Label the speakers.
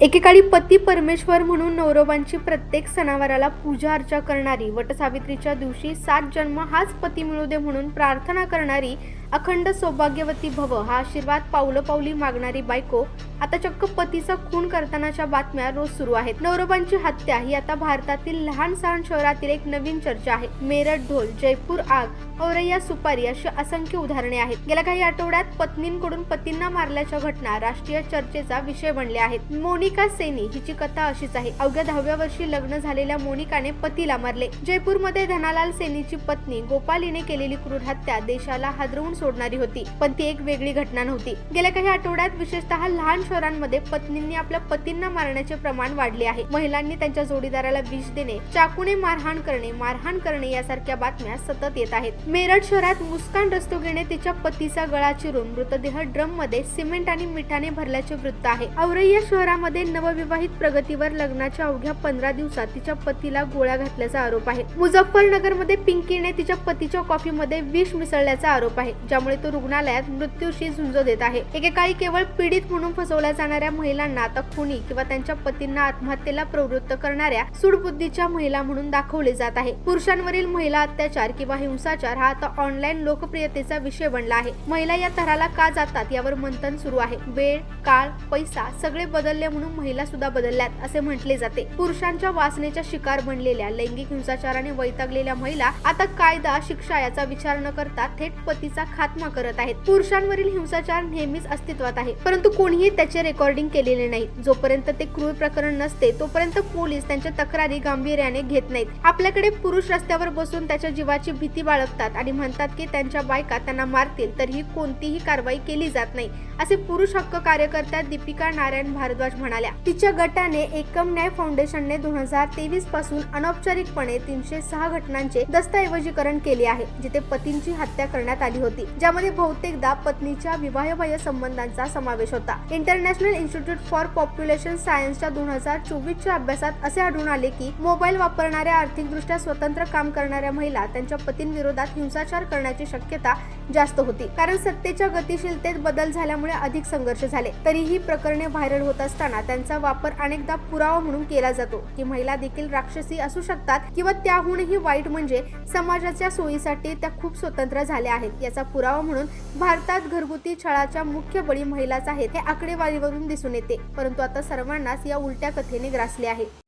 Speaker 1: एकेकाळी पती परमेश्वर म्हणून नवरोबांची प्रत्येक सणावाराला पूजा अर्चा करणारी वटसावित्रीच्या दिवशी सात जन्म हाच पती मिळू दे म्हणून प्रार्थना करणारी अखंड सौभाग्यवती भव हा आशीर्वाद पावलं पावली मागणारी बायको आता चक्क पतीचा खून करतानाच्या बातम्या रोज सुरू आहेत. नवरोबांची हत्या ही आता भारतातील लहान सहान शहरातील एक नवीन चर्चा आहे. मेरठ ढोल जयपूर आग औरैया सुपारी अशी असंख्य उदाहरणे आहेत. गेल्या काही आठवड्यात पत्नींकडून पतींना मारल्याच्या घटना राष्ट्रीय चर्चेचा विषय बनल्या आहेत. मोनिका सेनी हिची कथा अशीच आहे. अवघ्या दहाव्या वर्षी लग्न झालेल्या मोनिकाने पतीला मारले. जयपूरमध्ये धनालाल सेनीची पत्नी गोपालीने केलेली क्रूर हत्या देशाला हादरवून सोडणारी होती. पण ती एक वेगळी घटना नव्हती. गेल्या काही आठवड्यात विशेषतः लहान शहरांमध्ये पत्नींनी आपल्या पतींना मारण्याचे प्रमाण वाढले आहे. महिलांनी त्यांच्या जोडीदाराला विष देणे चाकूने मारहाण करणे मारहाण करणे यासारख्या बातम्या सतत येत आहेत. मेरठ शहरात मुस्कान रस्तोगीने तिच्या पतीचा गळा चिरून मृतदेह ड्रममध्ये सिमेंट आणि मिठाने भरल्याचे वृत्त आहे. औरैया शहरामध्ये नवविवाहित प्रगतीवर लग्नाच्या अवघ्या पंधरा दिवसात तिच्या पतीला गोळ्या घातल्याचा आरोप आहे. मुझफ्फरनगरमध्ये पिंकीने तिच्या पतीच्या कॉफीमध्ये विष मिसळल्याचा आरोप आहे. ज्यामुळे तो रुग्णालयात मृत्यूशी झुंज देत आहे. एकेकाळी केवळ पीडित म्हणून फसवल्या जाणाऱ्या महिलांना आता खुनी किंवा त्यांच्या पतींना आत्महत्येला प्रवृत्त करणाऱ्या सुडबुद्धीच्या महिला म्हणून दाखवले जात आहे. पुरुषांवरील महिला अत्याचार किंवा हिंसाचार हा आता ऑनलाईन लोकप्रियतेचा विषय बनला आहे. महिला या थराला का जातात यावर मंथन सुरू आहे. वेळ काळ पैसा सगळे बदलले म्हणून महिला सुद्धा बदलल्यात असे म्हटले जाते. पुरुषांच्या वासनेच्या शिकार बनलेल्या लैंगिक हिंसाचाराने वैतागलेल्या महिला आता कायदा शिक्षा याचा विचार न करता थेट पतीचा खात्मा करत आहेत. पुरुषांवरील हिंसाचार नेहमीच अस्तित्वात आहे. परंतु कोणीही त्याचे रेकॉर्डिंग केलेले नाही. जोपर्यंत ते क्रूर प्रकरण नसते तोपर्यंत पोलीस त्यांच्या तक्रारी गांभीर्याने घेत नाहीत. आपल्याकडे पुरुष रस्त्यावर बसून त्याच्या जीवाची भीती बाळगतात आणि म्हणतात की त्यांच्या बायका त्यांना मारतील तरीही कोणतीही कारवाई केली जात नाही असे पुरुष हक्क कार्यकर्त्या दीपिका नारायण भारद्वाज म्हणाल्या. तिच्या गटाने एकम न्याय फाउंडेशनने दोन हजार तेवीसपासून अनौपचारिकपणे तीनशे सहा घटनांचे दस्तऐवजीकरण केले आहे जिथे पतींची हत्या करण्यात आली होती. ज्यामध्ये बहुतेकदा पत्नीच्या विवाहबाह्य संबंधांचा समावेश होता. इंटरनॅशनल इन्स्टिट्यूट फॉर पॉप्युलेशन सायन्सच्या दोन हजार चोवीसच्या अभ्यासात असे आढळून आले की मोबाईल वापरणाऱ्या आर्थिकदृष्ट्या स्वतंत्र काम करणाऱ्या महिला त्यांच्या पतींविरोधात हिंसाचार करण्याची शक्यता जास्त होती. कारण सत्तेच्या गतिशीलतेत बदल झाल्यामुळे अधिक संघर्ष झाले. तरीही प्रकरणे व्हायरल होत असताना त्यांचा वापर अनेकदा पुरावा म्हणून केला जातो की महिला देखील राक्षसी असू शकतात किंवा त्याहूनही वाईट म्हणजे समाजाच्या सोयीसाठी त्या खूप स्वतंत्र झाल्या आहेत याचा पुरावा म्हणून भारतात घरगुती छळाच्या मुख्य बळी महिलाच आहेत हे आकडेवारीवरून दिसून येते. परंतु आता सर्वांनाच या उलट्या कथेने ग्रासले आहे.